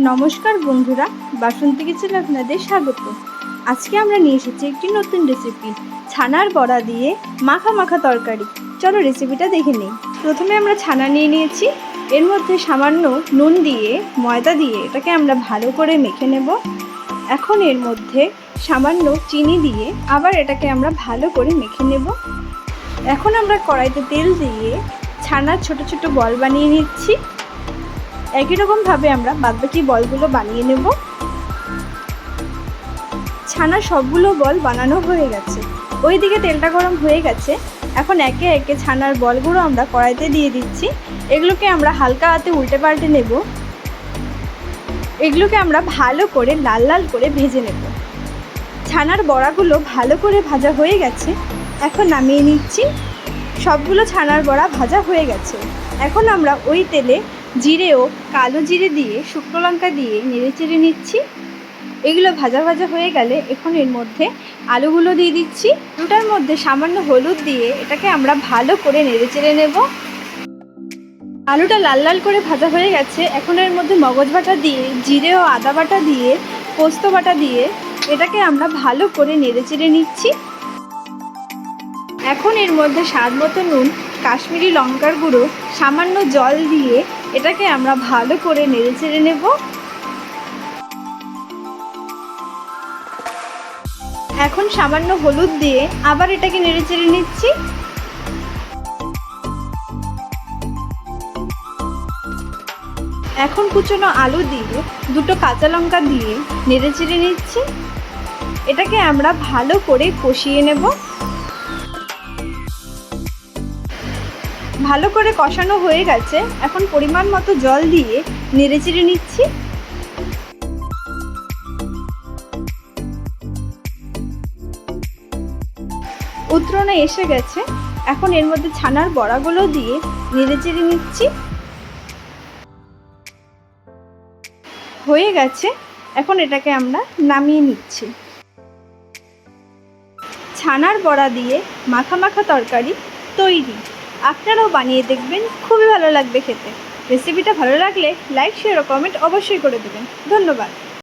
নমস্কার বন্ধুরা, বাসন্তী কিচেন আপনাদের স্বাগত। আজকে আমরা নিয়ে এসেছি একটি নতুন রেসিপি ছানার বড়া দিয়ে মাখা মাখা তরকারি। চলো রেসিপিটা দেখে নিই। প্রথমে আমরা ছানা নিয়ে নিয়েছি। এর মধ্যে সামান্য নুন দিয়ে, ময়দা দিয়ে এটাকে আমরা ভালো করে মেখে নেব। এখন এর মধ্যে সামান্য চিনি দিয়ে আবার এটাকে আমরা ভালো করে মেখে নেব। এখন আমরা কড়াইতে তেল দিয়ে ছানার ছোট ছোট বল বানিয়ে নিচ্ছি। একই রকমভাবে আমরা বাদবাকি বলগুলো বানিয়ে নেব। ছানা সবগুলো বল বানানো হয়ে গেছে। ওইদিকে তেলটা গরম হয়ে গেছে। এখন একে একে ছানার বলগুলো আমরা কড়াইতে দিয়ে দিচ্ছি। এগুলোকে আমরা হালকা হাতে উল্টে পাল্টে নেব। এগুলোকে আমরা ভালো করে লাল লাল করে ভেজে নেব। ছানার বড়াগুলো ভালো করে ভাজা হয়ে গেছে। এখন নামিয়ে নিচ্ছি। সবগুলো ছানার বড়া ভাজা হয়ে গেছে। এখন আমরা ওই তেলে জিরে ও কালো জিরে দিয়ে শুকনো লঙ্কা দিয়ে নেড়ে চেড়ে নিচ্ছি। এগুলো ভাজা ভাজা হয়ে গেলে এখন এর মধ্যে আলুগুলো দিয়ে দিচ্ছি। দুটার মধ্যে সামান্য হলুদ দিয়ে এটাকে আমরা ভালো করে নেড়ে চেড়ে নেব। আলুটা লাল লাল করে ভাজা হয়ে গেছে। এখন এর মধ্যে মগজ বাটা দিয়ে, জিরে ও আদা বাটা দিয়ে, পোস্ত বাটা দিয়ে এটাকে আমরা ভালো করে নেড়ে চেড়ে নিচ্ছি। এখন এর মধ্যে স্বাদ মতো নুন, কাশ্মীরি লঙ্কার গুঁড়ো, সামান্য জল দিয়ে এটাকে আমরা ভালো করে নেড়ে চেড়ে নেব। এখন সামান্য হলুদ দিয়ে আবার এটাকে নেড়ে চেড়ে নিচ্ছি। এখন কুচনো আলু দিয়ে দুটো কাঁচা লঙ্কা দিয়ে নেড়ে চেড়ে নিচ্ছি। এটাকে আমরা ভালো করে কষিয়ে নেব। ভালো করে কষানো হয়ে গেছে। এখন পরিমাণ মতো জল দিয়ে নেড়ে চেড়ে নিচ্ছি। উত্তরণে এসে গেছে। এখন এর মধ্যে ছানার বড়াগুলো দিয়ে নেড়ে চেড়ে নিচ্ছি। হয়ে গেছে। এখন এটাকে আমরা নামিয়ে নিচ্ছি। ছানার বড়া দিয়ে মাখা মাখা তরকারি তৈরি। আপনারাও বানিয়ে দেখবেন, খুবই ভালো লাগবে খেতে। রেসিপিটা ভালো লাগলে লাইক শেয়ার ও কমেন্ট অবশ্যই করে দেবেন। ধন্যবাদ।